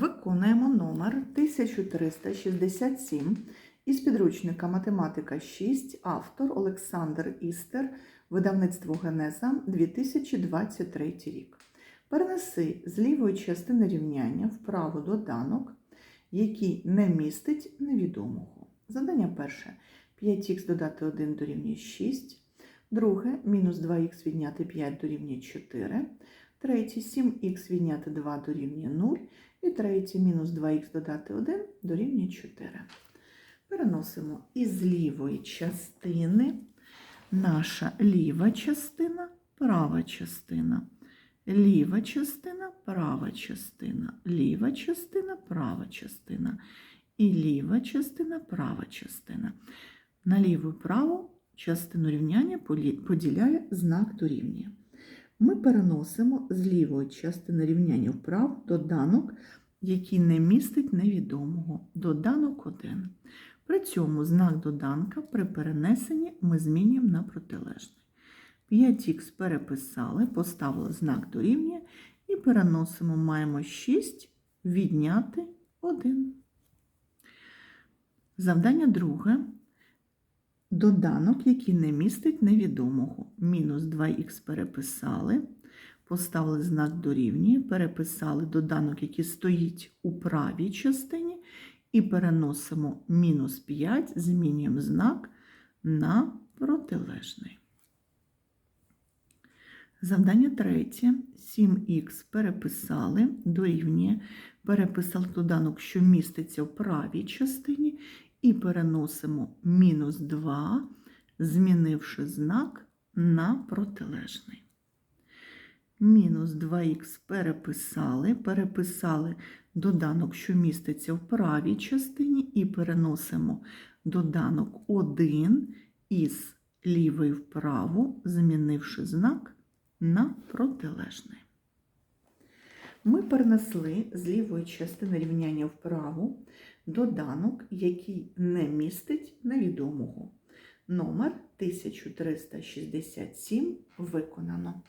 Виконуємо номер 1367 із підручника Математика 6, автор Олександр Істер, видавництво Генеза 2023 рік. Перенеси з лівої частини рівняння вправо доданок, який не містить невідомого. Завдання перше. 5х додати 1 дорівнює 6. Друге, мінус 2х відняти 5 дорівнює 4. Третє, 7х відняти 2 дорівнює 0. І третє, мінус 2х додати 1 дорівнює 4. Переносимо із лівої частини наша ліва частина, права частина. Ліва частина, права частина, ліва частина, права частина. І ліва частина, права частина. На ліву і праву частину рівняння поділяє знак дорівнює. Ми переносимо з лівої частини рівняння вправо доданок, який не містить невідомого. Доданок 1. При цьому знак доданка при перенесенні ми змінюємо на протилежний. 5х переписали, поставили знак дорівнює і переносимо, маємо 6 відняти 1. Завдання друге. Доданок, який не містить невідомого. Мінус 2х переписали, поставили знак дорівнює, переписали доданок, який стоїть у правій частині, і переносимо мінус 5, змінюємо знак на протилежний. Завдання третє. 7х переписали, дорівнює, переписали доданок, що міститься в правій частині, і переносимо мінус 2, змінивши знак на протилежний. Мінус 2х переписали, переписали доданок, що міститься в правій частині, і переносимо доданок 1 із лівої вправо, змінивши знак на протилежний. Ми перенесли з лівої частини рівняння вправо доданок, який не містить невідомого. Номер 1367 виконано.